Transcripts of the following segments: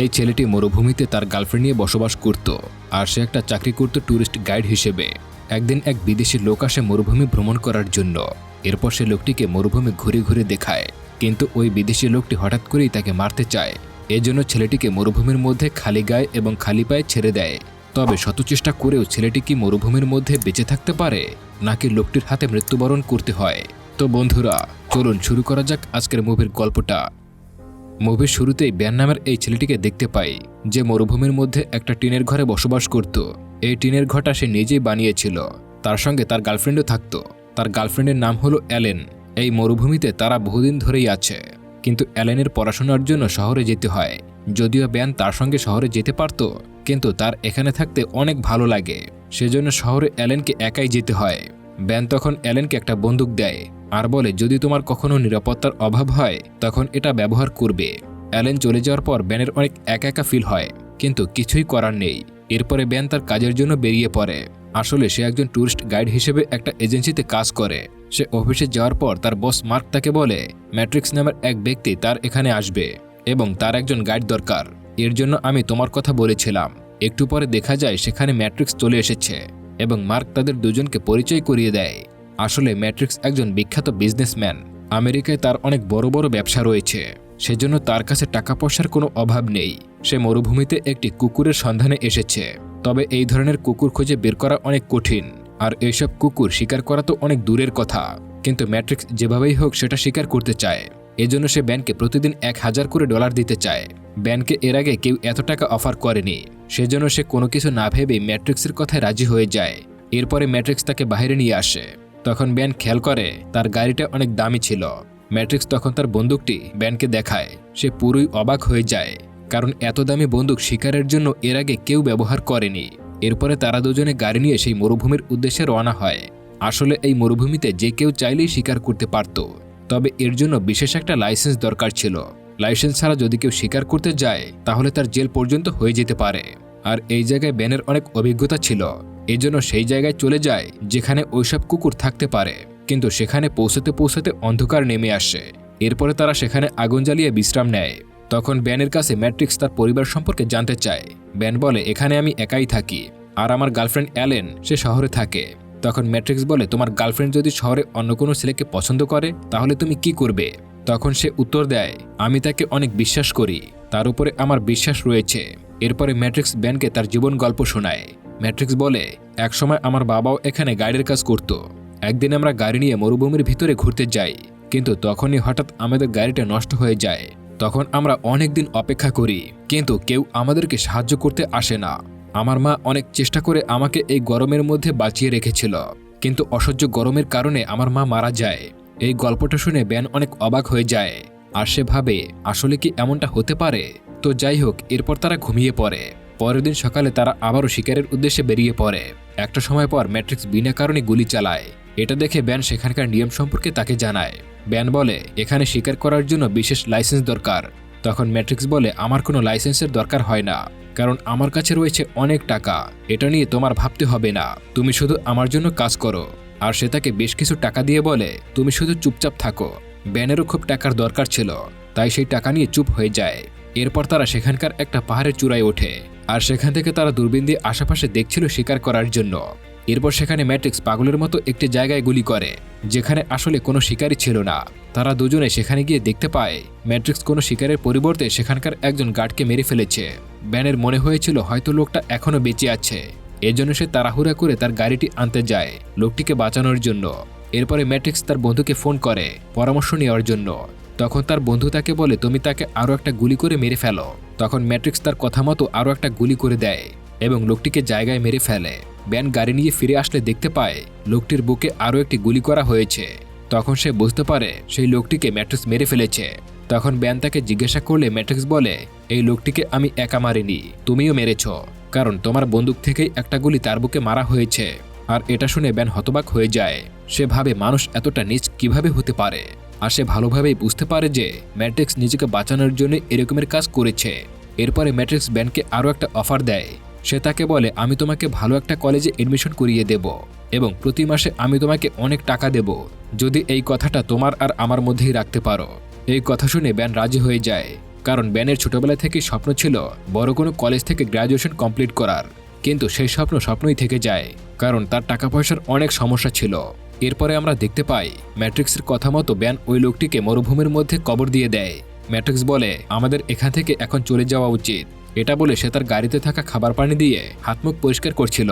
এই ছেলেটি মরুভূমিতে তার গার্লফ্রেন্ড নিয়ে বসবাস করত আর সে একটা চাকরি করত ট্যুরিস্ট গাইড হিসেবে। একদিন এক বিদেশি লোক আসে মরুভূমি ভ্রমণ করার জন্য। এরপর সে লোকটিকে মরুভূমি ঘুরে ঘুরে দেখায়। কিন্তু ওই বিদেশি লোকটি হঠাৎ করেই তাকে মারতে চায়। এজন্য ছেলেটিকে মরুভূমির মধ্যে খালি গায়ে এবং খালি পায়ে ছেড়ে দেয়। তবে শত চেষ্টা করেও ছেলেটি কি মরুভূমির মধ্যে বেঁচে থাকতে পারে, নাকি লোকটির হাতে মৃত্যুবরণ করতে হয়? তো বন্ধুরা, চলুন শুরু করা যাক আজকের মুভির গল্পটা। মুভির শুরুতেই ব্যান নামের এই ছেলেটিকে দেখতে পাই, যে মরুভূমির মধ্যে একটা টিনের ঘরে বসবাস করত। এই টিনের ঘরটা সে নিজেই বানিয়েছিল। তার সঙ্গে তার গার্লফ্রেন্ডও থাকত। তার গার্লফ্রেন্ডের নাম হলো অ্যালেন। এই মরুভূমিতে তারা বহুদিন ধরেই আছে। কিন্তু অ্যালেনের পড়াশোনার জন্য শহরে যেতে হয়। যদিও ব্যান তার সঙ্গে শহরে যেতে পারত, কিন্তু তার এখানে থাকতে অনেক ভালো লাগে। সেজন্য শহরে অ্যালেনকে একাই যেতে হয়। ব্যান তখন অ্যালেনকে একটা বন্দুক দেয়। আর বলে, যদি তোমার কখনো নিরাপত্তার অভাব হয়, তখন এটা ব্যবহার করবে। অ্যালেন চলে যাওয়ার পর ব্যানের অনেক একা একা ফিল হয়, কিন্তু কিছুই করার নেই। এরপরে ব্যান তার কাজের জন্য বেরিয়ে পড়ে। আসলে সে একজন ট্যুরিস্ট গাইড হিসেবে একটা এজেন্সিতে কাজ করে। সে অফিসে যাওয়ার পর তার বস মার্ক তাকে বলে, ম্যাট্রিক্স নামের এক ব্যক্তি তার এখানে আসবে এবং তার একজন গাইড দরকার। এর জন্য আমি তোমার কথা বলেছিলাম। একটু পরে দেখা যায় সেখানে ম্যাট্রিক্স চলে এসেছে। এবং মার্ক তাদের দুজনকে পরিচয় করিয়ে দেয়। আসলে ম্যাট্রিক্স একজন বিখ্যাত বিজনেসম্যান। আমেরিকায় তার অনেক বড় বড় ব্যবসা রয়েছে। সেজন্য তার কাছে টাকা পয়সার কোনো অভাব নেই। সে মরুভূমিতে একটি কুকুরের সন্ধানে এসেছে। তবে এই ধরনের কুকুর খুঁজে বের করা অনেক কঠিন। আর এইসব কুকুর শিকার করা তো অনেক দূরের কথা। কিন্তু ম্যাট্রিক্স যেভাবেই হোক সেটা স্বীকার করতে চায়। এজন্য সে ব্যানকে প্রতিদিন এক হাজার করে ডলার দিতে চায়। ব্যানকে এর আগে কেউ এত টাকা অফার করেনি। সেজন্য সে কোনো কিছু না ভেবে ম্যাট্রিক্সের কথায় রাজি হয়ে যায়। এরপরে ম্যাট্রিক্স তাকে বাইরে নিয়ে আসে। তখন ব্যান খেয়াল করে, তার গাড়িটা অনেক দামি ছিল। ম্যাট্রিক্স তখন তার বন্দুকটি ব্যানকে দেখায়। সে পুরোই অবাক হয়ে যায়, কারণ এত দামি বন্দুক শিকারের জন্য এর আগে কেউ ব্যবহার করেনি। এরপরে তারা দুজনে গাড়ি নিয়ে সেই মরুভূমির উদ্দেশ্যে রওনা হয়। আসলে এই মরুভূমিতে যে কেউ চাইলেই শিকার করতে পারত, তবে এর জন্য বিশেষ একটা লাইসেন্স দরকার ছিল। লাইসেন্স ছাড়া যদি কেউ শিকার করতে যায়, তাহলে তার জেল পর্যন্ত হয়ে যেতে পারে। আর এই জায়গায় ব্যানের অনেক অভিজ্ঞতা ছিল। এজন্য সেই জায়গায় চলে যায় যেখানে ওইসব কুকুর থাকতে পারে। কিন্তু সেখানে পৌঁছতে পৌঁছতে অন্ধকার নেমে আসে। এরপরে তারা সেখানে আগুন জ্বালিয়ে বিশ্রাম নেয়। তখন ব্যানের কাছে ম্যাট্রিক্স তার পরিবার সম্পর্কে জানতে চায়। ব্যান বলে, এখানে আমি একাই থাকি। আর আমার গার্লফ্রেন্ড অ্যালেন, সে শহরে থাকে। তখন ম্যাট্রিক্স বলে, তোমার গার্লফ্রেন্ড যদি শহরে অন্য কোনো ছেলেকে পছন্দ করে, তাহলে তুমি কি করবে? তখন সে উত্তর দেয়, আমি তাকে অনেক বিশ্বাস করি। তার উপরে আমার বিশ্বাস রয়েছে। এরপরে ম্যাট্রিক্স ব্যানকে তার জীবন গল্প শোনায়। ম্যাট্রিক্স বলে একসময় আমার বাবাও এখানে গাইডের কাজ করত। একদিন আমরা গাড়ি নিয়ে মরুভূমির ভিতরে ঘুরতে যাই। কিন্তু তখনই হঠাৎ আমাদের গাড়িটা নষ্ট হয়ে যায়। তখন আমরা অনেক দিন অপেক্ষা করি। কিন্তু কেউ আমাদেরকে সাহায্য করতে আসে না। আমার মা অনেক চেষ্টা করে আমাকে এই গরমের মধ্যে বাঁচিয়ে রেখেছিল। কিন্তু অসহ্য গরমের কারণে আমার মা মারা যায়। এই গল্পটা শুনে ব্যান অনেক অবাক হয়ে যায়। আর সে ভাবে, আসলে কি এমনটা হতে পারে? তো যাই হোক, এরপর তারা ঘুমিয়ে পড়ে। পরের দিন সকালে তারা আবারও শিকারের উদ্দেশ্যে বেরিয়ে পড়ে। একটা সময় পর ম্যাট্রিক্স বিনা কারণে গুলি চালায়। এটা দেখে ব্যান সেখানকার নিয়ম সম্পর্কে তাকে জানায়। ব্যান বলে, এখানে শিকার করার জন্য বিশেষ লাইসেন্স দরকার। তখন ম্যাট্রিক্স বলে, আমার কোনো লাইসেন্সের দরকার হয় না। কারণ আমার কাছে রয়েছে অনেক টাকা। এটা নিয়ে তোমার ভাবতে হবে না। তুমি শুধু আমার জন্য কাজ করো। আর সে তাকে বেশ কিছু টাকা দিয়ে বলে, তুমি শুধু চুপচাপ থাকো। ব্যানেরও খুব টাকার দরকার ছিল, তাই সেই টাকা নিয়ে চুপ হয়ে যায়। এরপর তারা সেখানকার একটা পাহাড়ের চূড়ায় ওঠে, আর সেখান থেকে তারা দূরবীন দিয়ে আশেপাশে দেখছিল শিকার করার জন্য। এরপর সেখানে ম্যাট্রিক্স পাগলের মতো একটি জায়গায় গুলি করে, যেখানে আসলে কোনো শিকারই ছিল না। তারা দুজনে সেখানে গিয়ে দেখতে পায়, ম্যাট্রিক্স কোনো শিকারের পরিবর্তে সেখানকার একজন গার্ডকে মেরে ফেলেছে। ব্যানের মনে হয়েছিল হয়তো লোকটা এখনও বেঁচে আছে। এজন্য সে তাড়াহুড়া করে তার গাড়িটি আনতে যায় লোকটিকে বাঁচানোর জন্য। এরপরে ম্যাট্রিক্স তার বন্ধুকে ফোন করে পরামর্শ নেওয়ার জন্য। তখন তার বন্ধু তাকে বলে, তুমি তাকে আরও একটা গুলি করে মেরে ফেলো। তখন ম্যাট্রিক্স তার কথা মতো আরও একটা গুলি করে দেয় এবং লোকটিকে জায়গায় মেরে ফেলে। ব্যান গাড়ি নিয়ে ফিরে আসলে দেখতে পায়, লোকটির বুকে আরও একটি গুলি করা হয়েছে। তখন সে বুঝতে পারে, সেই লোকটিকে ম্যাট্রিক্স মেরে ফেলেছে। তখন ব্যান তাকে জিজ্ঞাসা করলে ম্যাট্রিক্স বলে, এই লোকটিকে আমি একা মারিনি, তুমিও মেরেছ, কারণ তোমার বন্দুক থেকেই একটা গুলি তার বুকে মারা হয়েছে, আর এটা শুনে ব্যান হতবাক হয়ে যায়। সে ভাবে মানুষ এতটা নিচ কীভাবে হতে পারে, আর সে ভালোভাবেই বুঝতে পারে যে ম্যাট্রিক্স নিজেকে বাঁচানোর জন্য এরকমের কাজ করেছে। এরপরে ম্যাট্রিক্স ব্যানকে আরও একটা অফার দেয়। সে তাকে বলে, আমি তোমাকে ভালো একটা কলেজে এডমিশন করিয়ে দেব, এবং প্রতি মাসে আমি তোমাকে অনেক টাকা দেব, যদি এই কথাটা তোমার আর আমার মধ্যেই রাখতে পারো। এই কথা শুনে ব্যান রাজি হয়ে যায়। কারণ ব্যানের ছোটবেলা থেকেই স্বপ্ন ছিল বড় কোনো কলেজ থেকে গ্র্যাজুয়েশন কমপ্লিট করার। কিন্তু সেই স্বপ্ন স্বপ্নই থেকে যায়, কারণ তার টাকা পয়সার অনেক সমস্যা ছিল। এরপরে আমরা দেখতে পাই, ম্যাট্রিক্সের কথা মতো ব্যান ওই লোকটিকে মরুভূমির মধ্যে কবর দিয়ে দেয়। ম্যাট্রিক্স বলে, আমাদের এখান থেকে এখন চলে যাওয়া উচিত। এটা বলে সে তার গাড়িতে থাকা খাবার পানি দিয়ে হাত মুখ পরিষ্কার করছিল।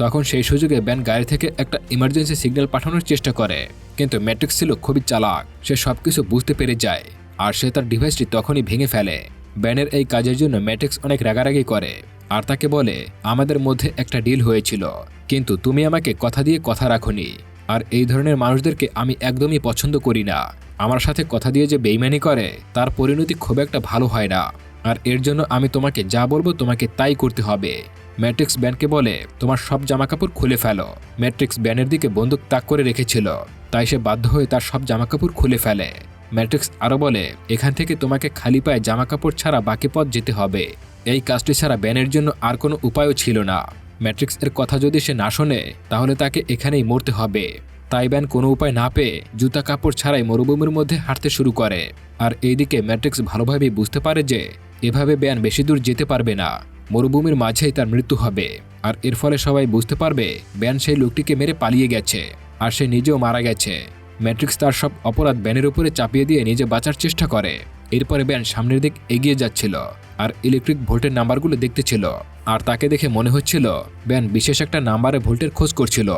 তখন সেই সুযোগে ব্যান গাড়ি থেকে একটা ইমার্জেন্সি সিগন্যাল পাঠানোর চেষ্টা করে। কিন্তু ম্যাট্রিক্স ছিল খুবই চালাক, সে সবকিছু বুঝতে পেরে যায়, আর সে তার ডিভাইসটি তখনই ভেঙে ফেলে। ব্যানের এই কাজের জন্য ম্যাট্রিক্স অনেক রাগারাগি করে, আর তাকে বলে, আমাদের মধ্যে একটা ডিল হয়েছিল, কিন্তু তুমি আমাকে কথা দিয়ে কথা রাখনি, আর এই ধরনের মানুষদেরকে আমি একদমই পছন্দ করি না। আমার সাথে কথা দিয়ে যে বেইমানি করে, তার পরিণতি খুব একটা ভালো হয় না, আর এর জন্য আমি তোমাকে যা বলব তোমাকে তাই করতে হবে। ম্যাট্রিক্স ব্যানকে বলে, তোমার সব জামাকাপড় খুলে ফেলো। ম্যাট্রিক্স ব্যানের দিকে বন্দুক তাক করে রেখেছিল। তাই সে বাধ্য হয়ে তার সব জামাকাপড় খুলে ফেলে। ম্যাট্রিক্স আরও বলে, এখান থেকে তোমাকে খালি পায়ে জামাকাপড় ছাড়া বাকি পথ যেতে হবে। এই কাজটি ছাড়া ব্যানের জন্য আর কোনো উপায়ও ছিল না। ম্যাট্রিক্স এর কথা যদি সে না শোনে, তাহলে তাকে এখানেই মরতে হবে। তাই ব্যান কোনো উপায় না পেয়ে জুতা কাপড় ছাড়াই মরুভূমির মধ্যে হাঁটতে শুরু করে। আর এইদিকে ম্যাট্রিক্স ভালোভাবেই বুঝতে পারে যে, এভাবে ব্যান বেশি দূর যেতে পারবে না। মরুভূমির মাঝেই তার মৃত্যু হবে। আর এর ফলে সবাই বুঝতে পারবে ব্যান সেই লোকটিকে মেরে পালিয়ে গেছে, আর সে নিজেও মারা গেছে। ম্যাট্রিক্স তার সব অপরাধ ব্যানের উপরে চাপিয়ে দিয়ে নিজে বাঁচার চেষ্টা করে। এরপরে ব্যান সামনের দিক এগিয়ে যাচ্ছিল, আর ইলেকট্রিক ভোল্টের নাম্বারগুলো দেখতেছিল আর তাকে দেখে মনে হচ্ছিল ব্যান বিশেষ একটা নাম্বারে ভোল্টের খোঁজ করছিল।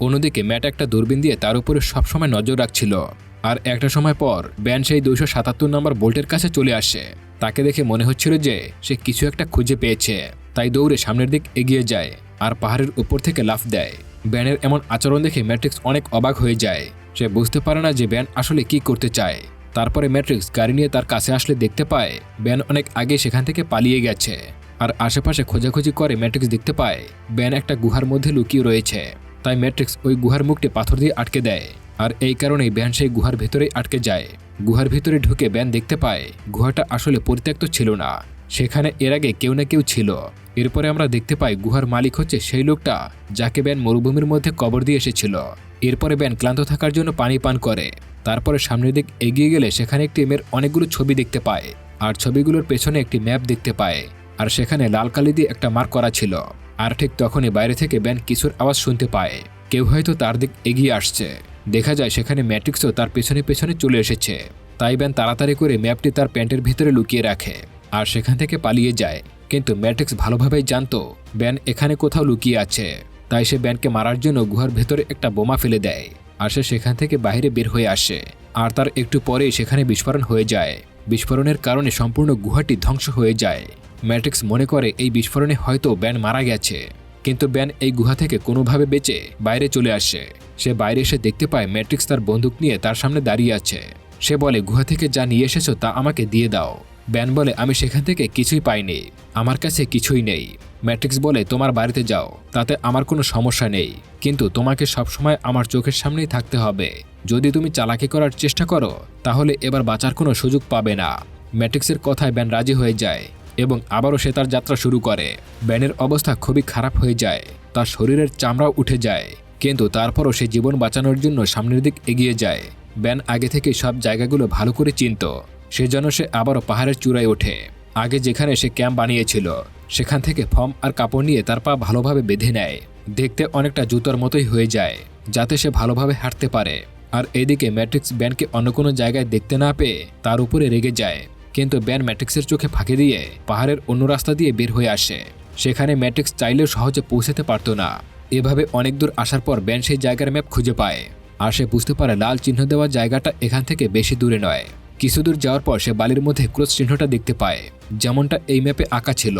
অন্যদিকে ম্যাট একটা দূরবীন দিয়ে তার উপরে সবসময় নজর রাখছিল। আর একটা সময় পর, ব্যান সেই দুইশো সাতাত্তর নম্বর বোল্টের কাছে চলে আসে। তাকে দেখে মনে হচ্ছিল যে, সে কিছু একটা খুঁজে পেয়েছে। তাই দৌড়ে সামনের দিক এগিয়ে যায় আর পাহাড়ের উপর থেকে লাফ দেয়। ব্যানের এমন আচরণ দেখে ম্যাট্রিক্স অনেক অবাক হয়ে যায়। সে বুঝতে পারে না যে ব্যান আসলে কি করতে চায়। তারপরে ম্যাট্রিক্স গাড়ি নিয়ে তার কাছে আসলে দেখতে পায়, ব্যান অনেক আগে সেখান থেকে পালিয়ে গেছে। আর আশেপাশে খোঁজাখুঁজি করে ম্যাট্রিক্স দেখতে পায়, ব্যান একটা গুহার মধ্যে লুকিয়ে রয়েছে। তাই ম্যাট্রিক্স ওই গুহার মুখটি পাথর দিয়ে আটকে দেয়। আর এই কারণেই ব্যান সেই গুহার ভেতরেই আটকে যায়। গুহার ভিতরে ঢুকে ব্যান দেখতে পায়, গুহাটা আসলে পরিত্যক্ত ছিল না। সেখানে এর আগে কেউ না কেউ ছিল। এরপরে আমরা দেখতে পাই গুহার মালিক হচ্ছে সেই লোকটা যাকে ব্যান মরুভূমির মধ্যে কবর দিয়ে এসেছিল। এরপরে ব্যান ক্লান্ত থাকার জন্য পানি পান করে। তারপরে সামনের দিক এগিয়ে গেলে সেখানে একটি মেয়ের অনেকগুলো ছবি দেখতে পায়। আর ছবিগুলোর পেছনে একটি ম্যাপ দেখতে পায়। আর সেখানে লাল কালি দিয়ে একটা মার্ক করা ছিল। আর ঠিক তখনই বাইরে থেকে ব্যান কিছুর আওয়াজ শুনতে পায়। কেউ হয়তো তার দিক এগিয়ে আসছে। দেখা যায় সেখানে ম্যাট্রিক্সও তার পেছনে পেছনে চলে এসেছে। তাই ব্যান তাড়াতাড়ি করে ম্যাপটি তার প্যান্টের ভিতরে লুকিয়ে রাখে আর সেখান থেকে পালিয়ে যায়। কিন্তু ম্যাট্রিক্স ভালোভাবেই জানতো ব্যান এখানে কোথাও লুকিয়ে আছে। তাই সে ব্যানকে মারার জন্য গুহার ভেতরে একটা বোমা ফেলে দেয় আর সে সেখান থেকে বাইরে বের হয়ে আসে আর তার একটু পরেই সেখানে বিস্ফোরণ হয়ে যায়। বিস্ফোরণের কারণে সম্পূর্ণ গুহাটি ধ্বংস হয়ে যায়। ম্যাট্রিক্স মনে করে এই বিস্ফোরণে হয়তো ব্যান মারা গেছে। কিন্তু ব্যান এই গুহা থেকে কোনোভাবে বেঁচে বাইরে চলে আসে। সে বাইরে এসে দেখতে পায় ম্যাট্রিক্স তার বন্দুক নিয়ে তার সামনে দাঁড়িয়ে আছে। সে বলে, গুহা থেকে যা নিয়ে এসেছ তা আমাকে দিয়ে দাও। ব্যান বলে, আমি সেখান থেকে কিছুই পাইনি। আমার কাছে কিছুই নেই। ম্যাট্রিক্স বলে, তোমার বাড়িতে যাও, তাতে আমার কোনো সমস্যা নেই। কিন্তু তোমাকে সবসময় আমার চোখের সামনেই থাকতে হবে। যদি তুমি চালাকি করার চেষ্টা করো, তাহলে এবার বাঁচার কোনো সুযোগ পাবে না। ম্যাট্রিক্সের কথায় ব্যান রাজি হয়ে যায়। এবং আবারও সে তার যাত্রা শুরু করে। ব্যানের অবস্থা খুবই খারাপ হয়ে যায়। তার শরীরের চামড়াও উঠে যায়। কিন্তু তারপরও সে জীবন বাঁচানোর জন্য সামনের দিক এগিয়ে যায়। ব্যান আগে থেকে সব জায়গাগুলো ভালো করে চিনত। সেজন্য সে আবারও পাহাড়ের চূড়ায় ওঠে। আগে যেখানে সে ক্যাম্প বানিয়েছিল, সেখান থেকে ফর্ম আর কাপড় নিয়ে তার পা ভালোভাবে বেঁধে নেয়। দেখতে অনেকটা জুতোর মতোই হয়ে যায়, যাতে সে ভালোভাবে হাঁটতে পারে। আর এদিকে ম্যাট্রিক্স ব্যানকে অন্য কোনো জায়গায় দেখতে না পেয়ে তার উপরে রেগে যায়। কিন্তু ব্যান ম্যাট্রিক্সের চোখে ফাঁকি দিয়ে পাহাড়ের অন্য রাস্তা দিয়ে বের হয়ে আসে। সেখানে ম্যাট্রিক্স চাইলেও সহজে পৌঁছাতে পারত না। এভাবে অনেক দূর আসার পর ব্যান সেই জায়গার ম্যাপ খুঁজে পায়। আর সে বুঝতে পারে লাল চিহ্ন দেওয়া জায়গাটা এখান থেকে বেশি দূরে নয়। কিছু দূর যাওয়ার পর সে বালির মধ্যে ক্রস চিহ্নটা দেখতে পায়। যেমনটা এই ম্যাপে আঁকা ছিল।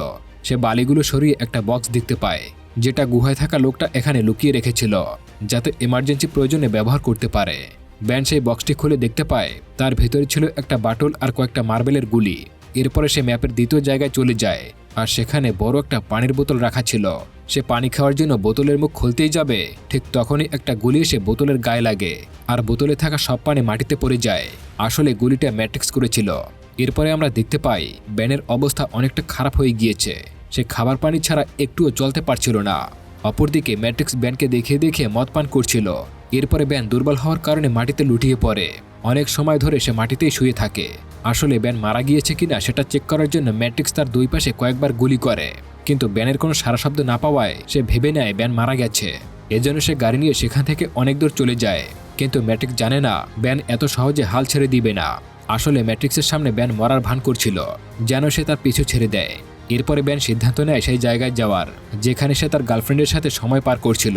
সে বালিগুলো সরিয়ে একটা বক্স দেখতে পায়, যেটা গুহায় থাকা লোকটা এখানে লুকিয়ে রেখেছিল, যাতে এমার্জেন্সি প্রয়োজনে ব্যবহার করতে পারে। ব্যান সেই বক্সটি খুলে দেখতে পায়। তার ভেতরে ছিল একটা বাটল আর কয়েকটা মার্বেলের গুলি। এরপরে সে ম্যাপের দ্বিতীয় জায়গায় চলে যায়। আর সেখানে বড় একটা পানির বোতল রাখা ছিল। সে পানি খাওয়ার জন্য বোতলের মুখ খুলতেই যাবে। ঠিক তখনই একটা গুলি এসে বোতলের গায়ে লাগে। আর বোতলে থাকা সব পানি মাটিতে পড়ে যায়। আসলে গুলিটা ম্যাট্রিক্স করেছিল। এরপরে আমরা দেখতে পাই, ব্যানের অবস্থা অনেকটা খারাপ হয়ে গিয়েছে। সে খাবার পানি ছাড়া একটুও চলতে পারছিল না। অপরদিকে ম্যাট্রিক্স ব্যানকে দেখে দেখে মদ পান করছিল। এরপরে ব্যান দুর্বল হওয়ার কারণে মাটিতে লুটিয়ে পড়ে। অনেক সময় ধরে সে মাটিতেই শুয়ে থাকে। আসলে ব্যান মারা গিয়েছে কিনা সেটা চেক করার জন্য ম্যাট্রিক্স তার দুই পাশে কয়েকবার গুলি করে। কিন্তু ব্যানের কোনো সারা শব্দ না পাওয়ায় সে ভেবে নেয় ব্যান মারা গেছে। এজন্য সে গাড়ি নিয়ে সেখান থেকে অনেক দূর চলে যায়। কিন্তু ম্যাট্রিক্স জানে না, ব্যান এত সহজে হাল ছেড়ে দিবে না। আসলে ম্যাট্রিক্সের সামনে ব্যান মরার ভান করছিল, যেন সে তার পিছু ছেড়ে দেয়। এরপরে ব্যান সিদ্ধান্ত নেয় সেই জায়গায় যাওয়ার, যেখানে সে তার গার্লফ্রেন্ডের সাথে সময় পার করছিল।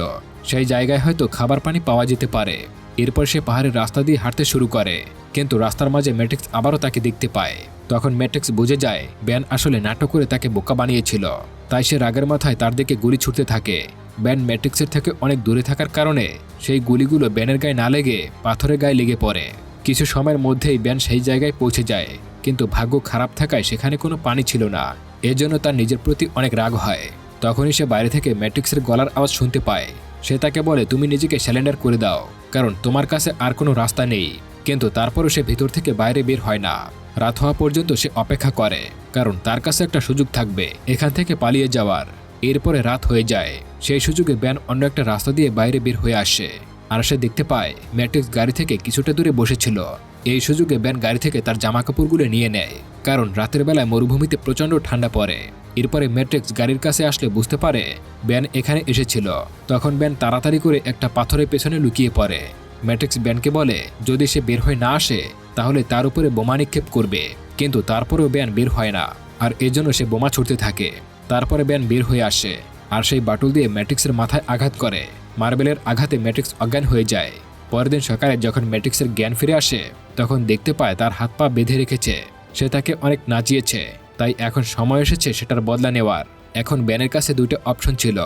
সেই জায়গায় হয়তো খাবার পানি পাওয়া যেতে পারে। এরপর সে পাহাড়ের রাস্তা দিয়ে হাঁটতে শুরু করে, কিন্তু রাস্তার মাঝে ম্যাট্রিক্স আবারও তাকে দেখতে পায়। তখন ম্যাট্রিক্স বুঝে যায়, ব্যান আসলে নাটক করে তাকে বোকা বানিয়েছিল। তাই সে রাগের মাথায় তার দিকে গুলি ছুটতে থাকে। ব্যান ম্যাট্রিক্সের থেকে অনেক দূরে থাকার কারণে সেই গুলিগুলো ব্যানের গায়ে না লেগে পাথরের গায়ে লেগে পড়ে। কিছু সময়ের মধ্যেই ব্যান সেই জায়গায় পৌঁছে যায়, কিন্তু ভাগ্য খারাপ থাকায় সেখানে কোনো পানি ছিল না। এজন্য তার নিজের প্রতি অনেক রাগ হয়। তখনই সে বাইরে থেকে ম্যাট্রিক্সের গলার আওয়াজ শুনতে পায়। সে তাকে বলে, তুমি নিজেকে স্যালেন্ডার করে দাও, কারণ তোমার কাছে আর কোনো রাস্তা নেই। কিন্তু তারপরও সে ভিতর থেকে বাইরে বের হয় না। রাত হওয়া পর্যন্ত সে অপেক্ষা করে, কারণ তার কাছে একটা সুযোগ থাকবে, এখান থেকে পালিয়ে যাওয়ার। এরপরে রাত হয়ে যায়। সেই সুযোগে ব্যান অন্য একটা রাস্তা দিয়ে বাইরে বের হয়ে আসে। আর সে দেখতে পায়, ম্যাট্রিক্স গাড়ি থেকে কিছুটা দূরে বসেছিল। এই সুযোগে ব্যান গাড়ি থেকে তার জামা কাপড়গুলো নিয়ে নেয়, কারণ রাতের বেলায় মরুভূমিতে প্রচণ্ড ঠান্ডা পড়ে। এরপরে ম্যাট্রিক্স গাড়ির কাছে আসলে বুঝতে পারে, ব্যান এখানে এসেছিল। তখন ব্যান তাড়াতাড়ি করে একটা পাথরের পেছনে লুকিয়ে পড়ে। ম্যাট্রিক্স ব্যানকে বলে, যদি সে বের হয়ে না আসে, তাহলে তার উপরে বোমা নিক্ষেপ করবে। কিন্তু তারপরেও ব্যান বের হয় না, আর এজন্য সে বোমা ছুটতে থাকে। তারপরে ব্যান বের হয়ে আসে, আর সেই বাটুল দিয়ে ম্যাট্রিক্সের মাথায় আঘাত করে। মার্বেলের আঘাতে ম্যাট্রিক্স অজ্ঞান হয়ে যায়। পরের দিন সকালে যখন ম্যাট্রিক্সের জ্ঞান ফিরে আসে, তখন দেখতে পায় তার হাত পা বেঁধে রেখেছে। সে তাকে অনেক নাচিয়েছে, তাই এখন সময় এসেছে সেটার বদলা নেওয়ার। এখন ব্যানের কাছে দুইটা অপশন ছিল,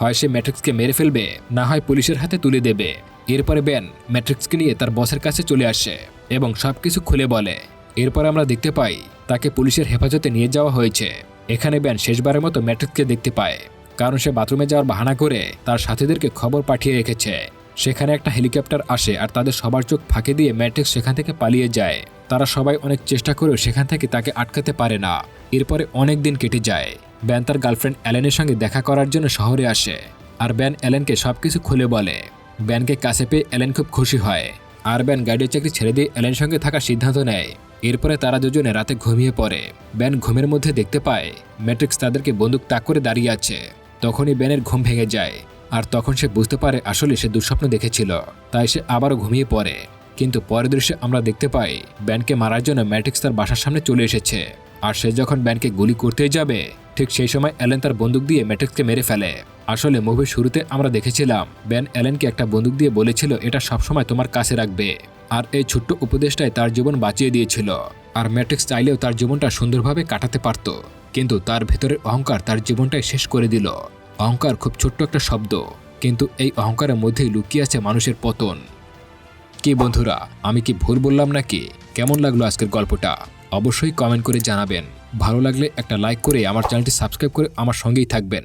হয় সে ম্যাট্রিক্সকে মেরে ফেলবে, না হয় পুলিশের হাতে তুলে দেবে। এরপরে ব্যান ম্যাট্রিক্সকে নিয়ে তার বসের কাছে চলে আসে এবং সবকিছু খুলে বলে। এরপর আমরা দেখতে পাই তাকে পুলিশের হেফাজতে নিয়ে যাওয়া হয়েছে। এখানে ব্যান শেষবারের মতো ম্যাট্রিক্সকে দেখতে পায়। কারণ সে বাথরুমে যাওয়ার বাহানা করে তার সাথীদেরকে খবর পাঠিয়ে রেখেছে। সেখানে একটা হেলিকপ্টার আসে আর তাদের সবার চোখ ফাঁকে দিয়ে ম্যাট্রিক্স সেখান থেকে পালিয়ে যায়। তারা সবাই অনেক চেষ্টা করেও সেখান থেকে তাকে আটকাতে পারে না। এরপরে অনেক দিন কেটে যায়। ব্যান তার গার্লফ্রেন্ড অ্যালেনের সঙ্গে দেখা করার জন্য শহরে আসে আর ব্যান অ্যালেনকে সবকিছু খুলে বলে। ব্যানকে কাছে পেয়ে অ্যালেন খুব খুশি হয় আর ব্যান গাইডের চাকরি ছেড়ে দিয়ে অ্যালেনের সঙ্গে থাকার সিদ্ধান্ত নেয়। এরপরে তারা দুজনে রাতে ঘুমিয়ে পড়ে। ব্যান ঘুমের মধ্যে দেখতে পায় ম্যাট্রিক্স তাদেরকে বন্দুক তাক করে দাঁড়িয়ে আছে। তখনই ব্যানের ঘুম ভেঙে যায়। আর তখন সে বুঝতে পারে আসলে সে দুঃস্বপ্ন দেখেছিল, তাই সে আবারও ঘুমিয়ে পড়ে। কিন্তু পরের দৃশ্যে আমরা দেখতে পাই, ব্যানকে মারার জন্য ম্যাট্রিক্স তার বাসার সামনে চলে এসেছে। আর সে যখন ব্যানকে গুলি করতেই যাবে, ঠিক সেই সময় অ্যালেন তার বন্দুক দিয়ে ম্যাট্রিক্সকে মেরে ফেলে। আসলে মুভির শুরুতে আমরা দেখেছিলাম, ব্যান অ্যালেনকে একটা বন্দুক দিয়ে বলেছিল, এটা সবসময় তোমার কাছে রাখবে। আর এই ছোট্ট উপদেশটাই তার জীবন বাঁচিয়ে দিয়েছিল। আর ম্যাট্রিক্স চাইলেও তার জীবনটা সুন্দরভাবে কাটাতে পারত। কিন্তু তার ভেতরের অহংকার তার জীবনটাই শেষ করে দিল। অহংকার খুব ছোট্ট একটা শব্দ, কিন্তু এই অহংকারের মধ্যেই লুকিয়ে আছে মানুষের পতন। কে বন্ধুরা, আমি কি ভুল বললাম নাকি? কেমন লাগল আজকের গল্পটা? অবশ্যই কমেন্ট করে জানাবেন। ভালো লাগলে একটা লাইক করে আমার চ্যানেলটি সাবস্ক্রাইব করে আমার সঙ্গেই থাকবেন।